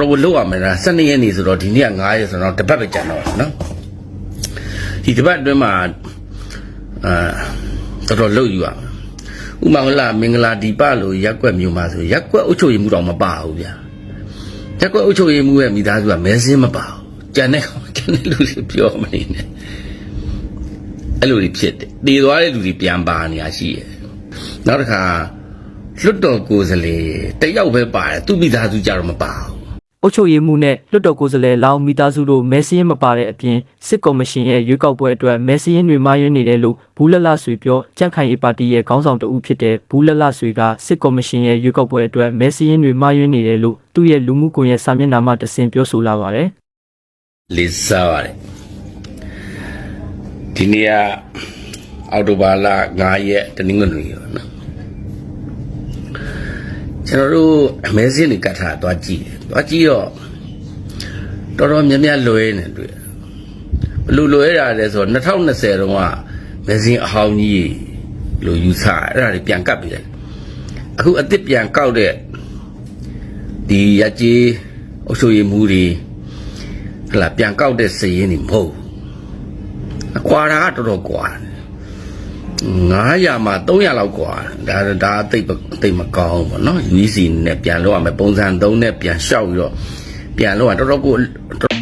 တော်တော်လောက်ရမယ်လား12ရက်နေဆိုတော့ဒီနေ့က9ရက်ဆိုတော့တပတ်ပဲကြံတော့တယ်နော်ဒီတပတ်အတွင်းမှာအာတော်တော်လောက်ယူရမယ်ဥမာဟလာမင်္ဂလာဒီပလို့ရက်ကွက်မျိုးမှာဆိုရက်ကွက်အုပ်ချုပ်ရေးမှုတော့မပါဘူးဗျာရက်ကွက်အုပ်ချုပ်ရေးမှုရဲ့မိသားစုကမဲစင်းမပါဘူးကြံတဲ့ကြံတဲ့လူတွေပြောမနေနဲ့အဲ့လိုတွေဖြစ်တယ်တည်သွားတဲ့လူတွေပြန်ပါနေရရှိရဲ့နောက်တစ်ခါလွတ်တော်ကိုယ်စားလှယ်တယောက်ပဲပါတယ်သူ့မိသားစုကြတော့မပါဘူးအု ပ်ချုပ်ရေးမှုနဲ့လွှတ်တော်ကိုယ်စားလှယ်လောင်မိသားစုတို့မဲစင်းမပါတဲ့အပြင်စစ်ကော်မရှင်ရဲ့ရွေးကောက်ပွဲအတွက်မဲစင်းတွေမှားယွင်းနေတယ်လို့ဘူးလလဆွေပြောကြန့်ခိုင်ရေးပါတီရဲ့ခေါင်းဆောင်တဦးဖြစ်တဲ့ဘူးလလဆွေကစစ်ကော်မရှင်ရဲ့ရွေးကောက်ပွဲအတွက်မဲစင်းတွေမှားယွင်းနေတယ်လို့သူ့ရဲ့လူမှုကွန်ရက်စာမျက်နှာမှာတစင်ပြောဆိုလာပါတယ်လေးစားပါတယ်ဒီနေ့ကအော်တိုဘာလ9ရက်တနင်္ဂနွေရောနော် ကျွန်တော်တို့အမဲစင်းတွေကတ်ထားသွားကြည့်တယ်သွားကြည့်တော့တော်တော်များများလွဲနေတွေ့တယ်ဘလို့လွဲတာလဲဆိုတော့2020တုန်းကမဲစင်းအဟောင်းကြီးလို့ယူဆအဲ့ဒါတွေပြန်ကတ်ပြီးတယ်အခုအစ်စ်ပြန်ကောက်တဲ့ဒီရကြီးအုပ်ချုပ်ရေးမှုတွေဟလာပြန်ကောက်တဲ့စည်ရင်းနေမဟုတ်ဘူးအကွာတာကတော်တော်ကွာတယ် 900မှာ300လောက်ကွာတယ်ဒါဒါအသိပ်အသိပ်မကောင်းဘူးပေါ့နော် UEC နဲ့ပြန်လောက်ရမယ်ပုံစံ3နဲ့ပြန်လျှောက်ပြီးတော့ပြန်လောက်ရတော်တော်ကိုတော်